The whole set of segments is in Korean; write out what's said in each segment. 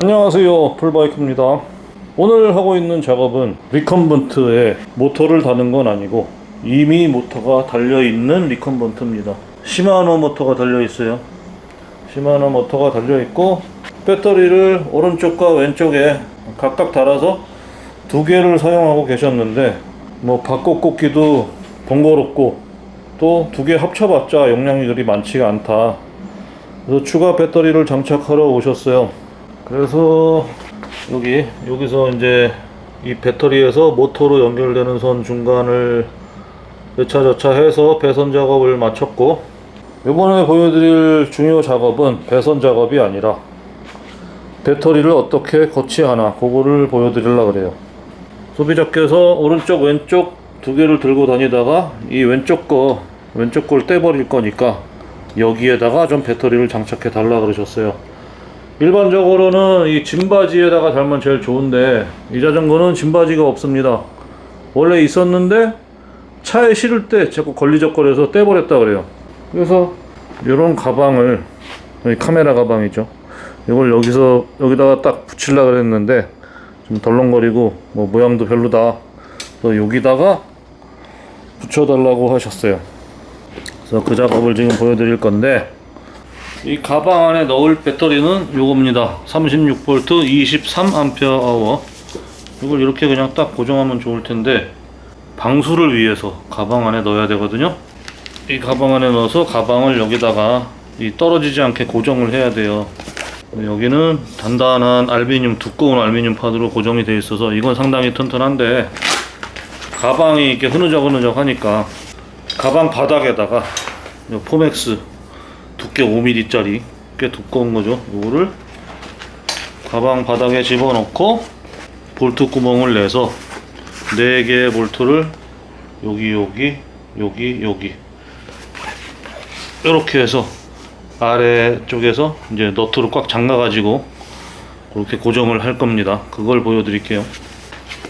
안녕하세요. 풀바이크입니다. 오늘 하고 있는 작업은 리컨번트에 모터를 다는 건 아니고 이미 모터가 달려있는 리컨번트입니다. 시마노 모터가 달려있어요. 시마노 모터가 달려있고 배터리를 오른쪽과 왼쪽에 각각 달아서 두 개를 사용하고 계셨는데 뭐 바꿔 꽂기도 번거롭고 또 두 개 합쳐봤자 용량이 그리 많지가 않다. 그래서 추가 배터리를 장착하러 오셨어요 그래서 여기 여기서 이제 이 배터리에서 모터로 연결되는 선 중간을 여차저차 해서 배선 작업을 마쳤고 이번에 보여드릴 중요 작업은 배선 작업이 아니라 배터리를 어떻게 거치하나 그거를 보여드리려고 그래요. 소비자께서 오른쪽 왼쪽 두 개를 들고 다니다가 이 왼쪽 거 왼쪽 걸 떼버릴 거니까 여기에다가 좀 배터리를 장착해 달라 그러셨어요 일반적으로는 이 짐바지에다가 달면 제일 좋은데 이 자전거는 짐바지가 없습니다. 원래 있었는데 차에 실을 때 자꾸 걸리적거려서 떼버렸다 그래요. 그래서 이런 가방을 카메라 가방이죠. 이걸 여기서 여기다가 딱 붙일라 그랬는데 좀 덜렁거리고 뭐 모양도 별로다. 그래서 여기다가 붙여달라고 하셨어요. 그래서 그 작업을 지금 보여드릴 건데 이 가방 안에 넣을 배터리는 요겁니다. 36V 23Ah. 이걸 이렇게 그냥 딱 고정하면 좋을 텐데 방수를 위해서 가방 안에 넣어야 되거든요. 이 가방 안에 넣어서 가방을 여기다가 이 떨어지지 않게 고정을 해야 돼요. 여기는 단단한 알루미늄 두꺼운 알루미늄 판으로 고정이 되어 있어서 이건 상당히 튼튼한데 가방이 이렇게 흐느적 흐느적 하니까 가방 바닥에다가 요 포맥스 두께 5mm짜리 꽤 두꺼운 거죠. 이거를 가방 바닥에 집어넣고 볼트 구멍을 내서 4개의 볼트를 여기 여기 여기 여기 이렇게 해서 아래쪽에서 이제 너트로 꽉 잠가 가지고 그렇게 고정을 할 겁니다. 그걸 보여드릴게요.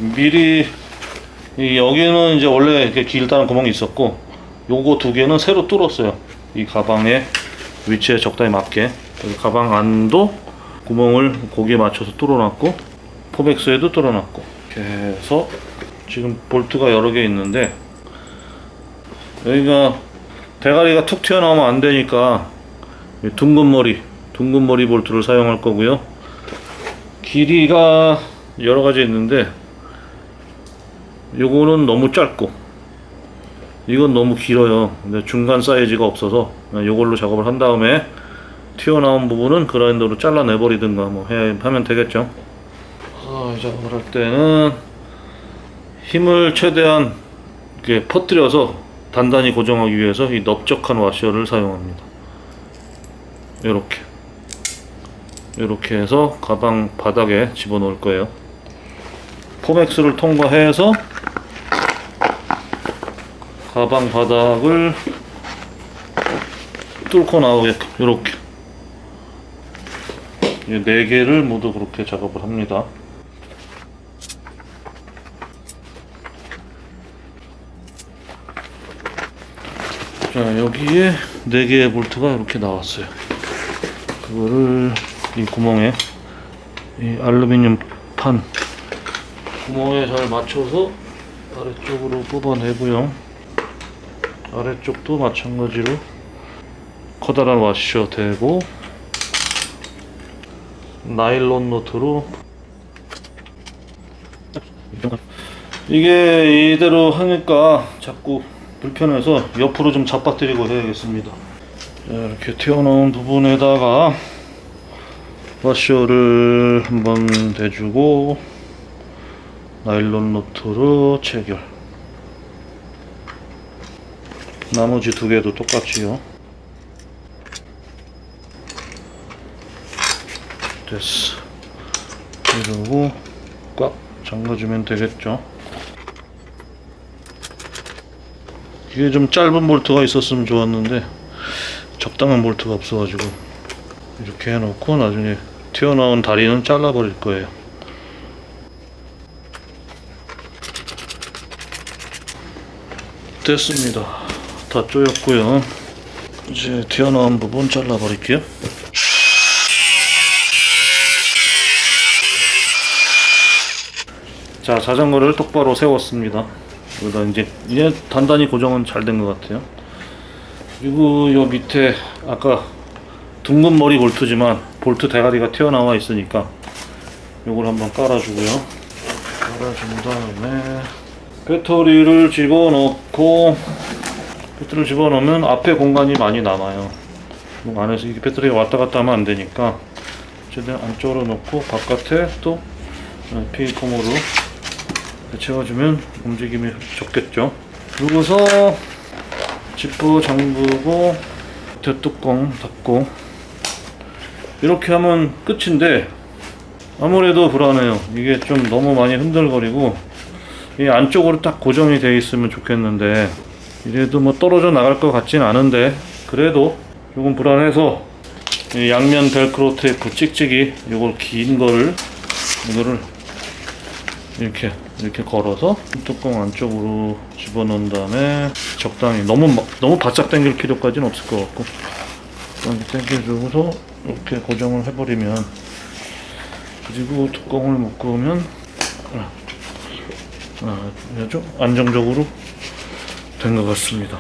미리 이 여기는 이제 원래 이렇게 길다는 구멍이 있었고 요거 두 개는 새로 뚫었어요. 이 가방에 위치에 적당히 맞게. 가방 안도 구멍을 거기에 맞춰서 뚫어놨고 포백스에도 뚫어놨고. 이렇게 해서 지금 볼트가 여러 개 있는데 여기가 대가리가 툭 튀어나오면 안 되니까 이 둥근 머리 둥근 머리 볼트를 사용할 거고요. 길이가 여러 가지 있는데 요거는 너무 짧고 이건 너무 길어요. 근데 중간 사이즈가 없어서 이걸로 작업을 한 다음에 튀어나온 부분은 그라인더로 잘라내 버리든가 뭐 해, 하면 되겠죠. 아, 이 작업을 할 때는 힘을 최대한 이렇게 퍼뜨려서 단단히 고정하기 위해서 이 넓적한 와셔를 사용합니다. 이렇게 이렇게 해서 가방 바닥에 집어넣을 거예요. 포맥스를 통과해서 가방 바닥을 뚫고 나오게끔 이렇게 이네 개를 모두 그렇게 작업을 합니다. 자 여기에 네 개의 볼트가 이렇게 나왔어요. 그거를 이 구멍에 이 알루미늄 판 구멍에 잘 맞춰서 아래쪽으로 뽑아내고요. 아래쪽도 마찬가지로 커다란 와셔 대고 나일론 노트로. 이게 이대로 하니까 자꾸 불편해서 옆으로 좀 잡아뜨리고 해야겠습니다. 자, 이렇게 튀어나온 부분에다가 와셔를 한번 대주고 나일론 노트로 체결 나머지 두 개도 똑같이요. 됐어. 이러고 꽉 잠가주면 되겠죠. 이게 좀 짧은 볼트가 있었으면 좋았는데 적당한 볼트가 없어가지고 이렇게 해놓고 나중에 튀어나온 다리는 잘라버릴 거예요. 됐습니다. 다 쪼였고요. 이제 튀어나온 부분 잘라버릴게요. 자 자전거를 똑바로 세웠습니다. 여기다 이제 이제 단단히 고정은 잘 된 것 같아요. 그리고 요 밑에 아까 둥근 머리 볼트지만 볼트 대가리가 튀어나와 있으니까 요걸 한번 깔아주고요. 깔아준 다음에 배터리를 집어넣고 배터리를 집어넣으면 앞에 공간이 많이 남아요. 뭐 안에서 이게 배터리가 왔다 갔다 하면 안 되니까 최대한 안쪽으로 넣고 바깥에 또 피이폼으로 채워주면 움직임이 적겠죠. 그리고서 지퍼 잠그고 대뚜껑 닫고 이렇게 하면 끝인데 아무래도 불안해요. 이게 좀 너무 많이 흔들거리고 이 안쪽으로 딱 고정이 되어 있으면 좋겠는데 이래도 뭐 떨어져 나갈 것 같진 않은데 그래도 조금 불안해서 이 양면 벨크로 테이프 찍찍이 요걸 긴 거를 이거를 이렇게 이렇게 걸어서 뚜껑 안쪽으로 집어넣은 다음에 적당히 너무 막- 너무 바짝 당길 필요까지는 없을 것 같고 적당히 당겨주고서 이렇게 고정을 해버리면 그리고 뚜껑을 묶으면 아, 아, 안정적으로 된 것 같습니다.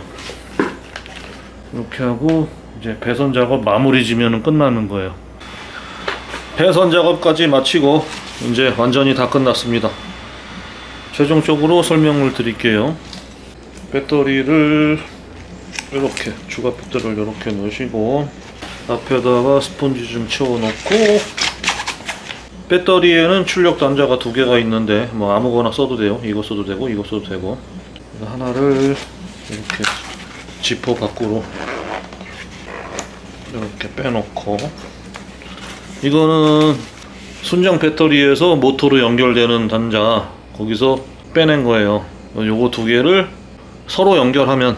이렇게 하고 이제 배선 작업 마무리 지면은 끝나는 거예요. 배선 작업까지 마치고 이제 완전히 다 끝났습니다. 최종적으로 설명을 드릴게요. 배터리를 이렇게 주가 배터리를 이렇게 넣으시고 앞에다가 스펀지 좀 채워놓고 배터리에는 출력 단자가 두 개가 있는데 뭐 아무거나 써도 돼요. 이거 써도 되고 이거 써도 되고 하나를 이렇게 지퍼 밖으로 이렇게 빼놓고 이거는 순정 배터리에서 모터로 연결되는 단자 거기서 빼낸 거예요. 요거 두 개를 서로 연결하면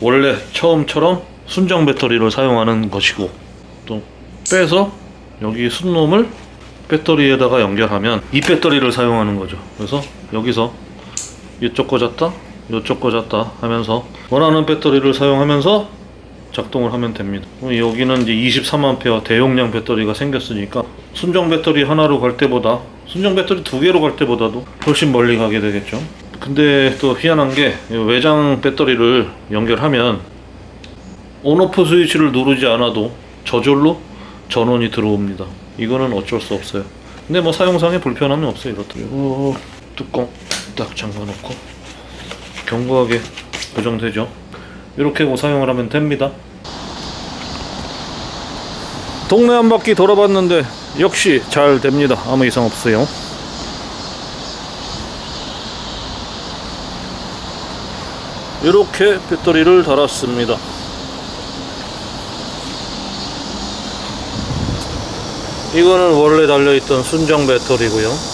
원래 처음처럼 순정 배터리를 사용하는 것이고 또 빼서 여기 순놈을 배터리에다가 연결하면 이 배터리를 사용하는 거죠. 그래서 여기서 이쪽 거 잤다, 이쪽 거 잤다 하면서 원하는 배터리를 사용하면서 작동을 하면 됩니다. 어, 여기는 이제 23A 대용량 배터리가 생겼으니까 순정 배터리 하나로 갈 때보다 순정 배터리 두 개로 갈 때보다도 훨씬 멀리 가게 되겠죠. 근데 또 희한한 게이 외장 배터리를 연결하면 온오프 스위치를 누르지 않아도 저절로 전원이 들어옵니다. 이거는 어쩔 수 없어요. 근데 뭐 사용상에 불편함이 없어요. 이렇다. 그리고 뚜껑 딱 잠가놓고 견고하게 고정되죠. 이렇게 뭐 사용을 하면 됩니다. 동네 한 바퀴 돌아봤는데 역시 잘 됩니다. 아무 이상 없어요. 이렇게 배터리를 달았습니다. 이거는 원래 달려있던 순정 배터리고요.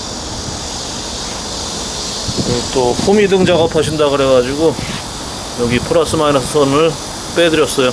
또 호미등 작업하신다 그래가지고 여기 플러스 마이너스 선을 빼드렸어요.